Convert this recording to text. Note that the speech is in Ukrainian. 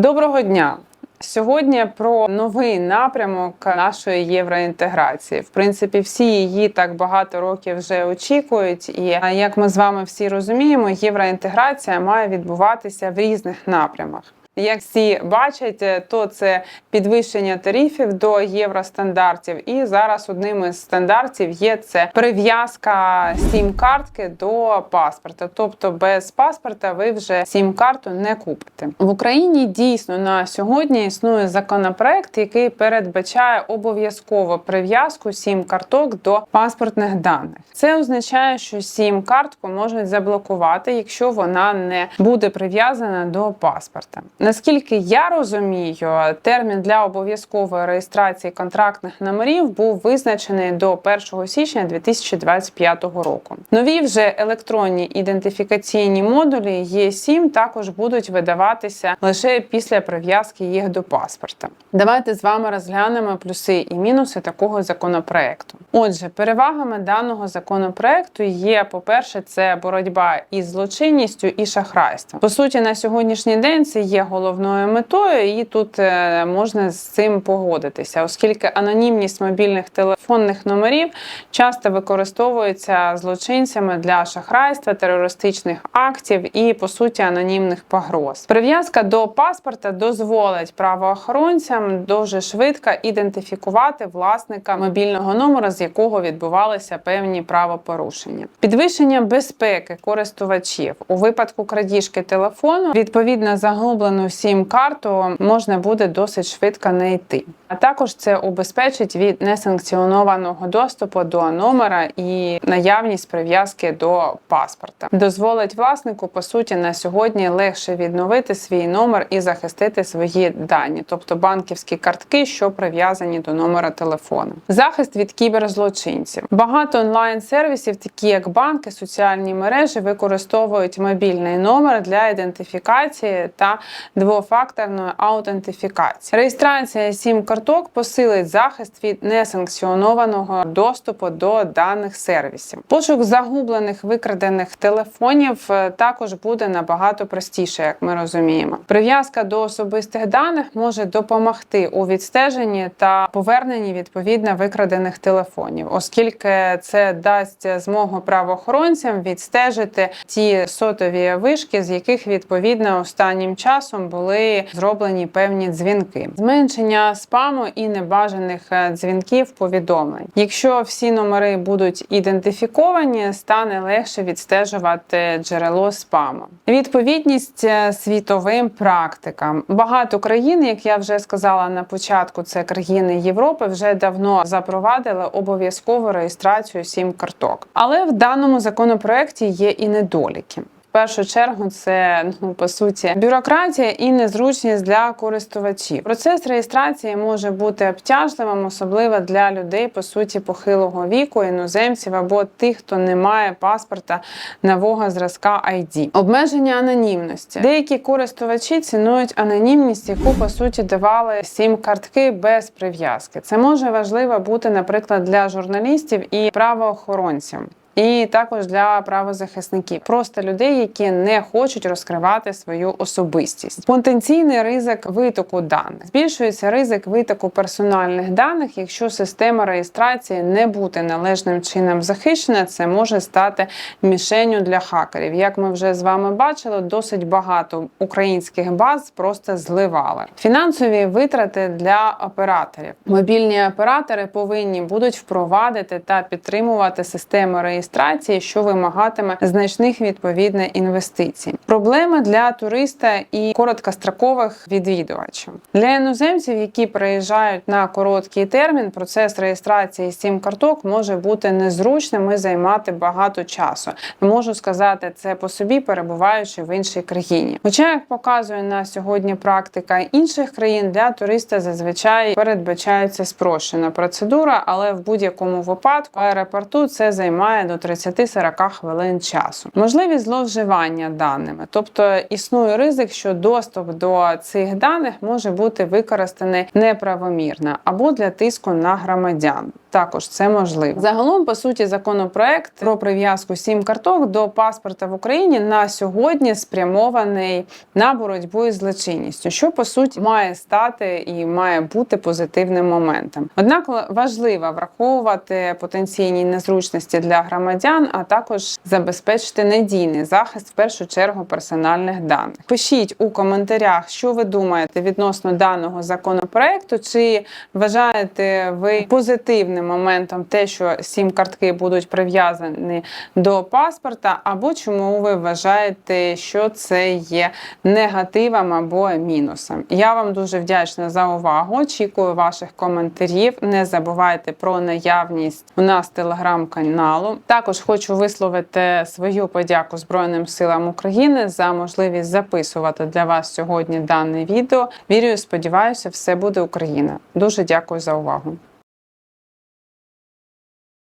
Доброго дня! Сьогодні про новий напрямок нашої євроінтеграції. В принципі, всі її так багато років вже очікують. І як ми з вами всі розуміємо, євроінтеграція має відбуватися в різних напрямах. Як всі бачать, е, то це підвищення тарифів до євростандартів. І зараз одним із стандартів є це прив'язка сім-картки до паспорта. Тобто без паспорта ви вже сім-карту не купите. В Україні дійсно на сьогодні існує законопроект, який передбачає обов'язково прив'язку сім-карток до паспортних даних. Це означає, що сім-картку можуть заблокувати, якщо вона не буде прив'язана до паспорта. Наскільки я розумію, термін для обов'язкової реєстрації контрактних номерів був визначений до 1 січня 2025 року. Нові вже електронні ідентифікаційні модулі Є7 також будуть видаватися лише після прив'язки їх до паспорта. Давайте з вами розглянемо плюси і мінуси такого законопроекту. Отже, перевагами даного законопроекту є, по-перше, це боротьба із злочинністю і шахрайством. По суті, на сьогоднішній день це є головною метою, і тут е, можна з цим погодитися, оскільки анонімність мобільних телефонних номерів часто використовується злочинцями для шахрайства, терористичних актів і, по суті, анонімних погроз. Прив'язка до паспорта дозволить правоохоронцям дуже швидко ідентифікувати власника мобільного номера, з якого відбувалися певні правопорушення. Підвищення безпеки користувачів у випадку крадіжки телефону відповідно заглублену сім-карту можна буде досить швидко знайти. А також це убезпечить від несанкціонованого доступу до номера і наявність прив'язки до паспорта. Дозволить власнику по суті на сьогодні легше відновити свій номер і захистити свої дані, тобто банківські картки, що прив'язані до номера телефону. Захист від кіберзлочинців. Багато онлайн-сервісів, такі як банки, соціальні мережі, використовують мобільний номер для ідентифікації та двофакторної аутентифікації. Реєстрація сім карток посилить захист від несанкціонованого доступу до даних сервісів. Пошук загублених викрадених телефонів е, також буде набагато простіше, як ми розуміємо. Прив'язка до особистих даних може допомогти у відстеженні та поверненні відповідно викрадених телефонів, оскільки це дасть змогу правоохоронцям відстежити ті сотові вишки, з яких відповідно останнім часом були зроблені певні дзвінки, зменшення спаму і небажаних е, дзвінків повідомлень. Якщо всі номери будуть ідентифіковані, стане легше відстежувати джерело спаму. Відповідність е, світовим практикам. Багато країн, як я вже сказала на початку, це країни Європи, вже давно запровадили обов'язкову реєстрацію сім карток. Але в даному законопроекті є і недоліки. Першу чергу це ну по суті бюрократія і незручність для користувачів. Процес реєстрації може бути обтяжливим, особливо для людей по суті похилого віку, іноземців або тих, хто не має паспорта нового зразка ID. Обмеження анонімності. Деякі користувачі цінують анонімність, яку по суті давали сім картки без прив'язки. Це може важливо бути, наприклад, для журналістів і правоохоронців. І також для правозахисників, просто людей, які не хочуть розкривати свою особистість. Потенційний ризик витоку даних збільшується ризик витоку персональних даних. Якщо система реєстрації не буде належним чином захищена, це може стати мішенню для хакерів. Як ми вже з вами бачили, досить багато українських баз просто зливали. Фінансові витрати для операторів. Мобільні оператори повинні будуть впровадити та підтримувати системи реєстрації реєстрації, що вимагатиме значних відповідних інвестицій. Проблеми для туриста і короткострокових відвідувачів для іноземців, які приїжджають на короткий термін. Процес реєстрації сім карток може бути незручним і займати багато часу. Можу сказати це по собі, перебуваючи в іншій країні. Хоча, як показує на сьогодні практика інших країн, для туриста зазвичай передбачається спрощена процедура, але в будь-якому випадку аеропорту це займає до 30-40 хвилин часу. Можливість зловживання даними, тобто існує ризик, що доступ до цих даних може бути використаний неправомірно або для тиску на громадян. Також це можливо. Загалом, по суті, законопроект про прив'язку сім карток до паспорта в Україні на сьогодні спрямований на боротьбу із злочинністю, що по суті має стати і має бути позитивним моментом. Однак важливо враховувати потенційні незручності для громадян, а також забезпечити надійний захист в першу чергу персональних даних. Пишіть у коментарях, що ви думаєте відносно даного законопроекту, чи вважаєте ви позитивним моментом те, що сім картки будуть прив'язані до паспорта, або чому ви вважаєте, що це є негативом або мінусом. Я вам дуже вдячна за увагу. Очікую ваших коментарів. Не забувайте про наявність у нас телеграм-каналу. Також хочу висловити свою подяку Збройним силам України за можливість записувати для вас сьогодні дане відео. Вірю, сподіваюся, все буде Україна. Дуже дякую за увагу.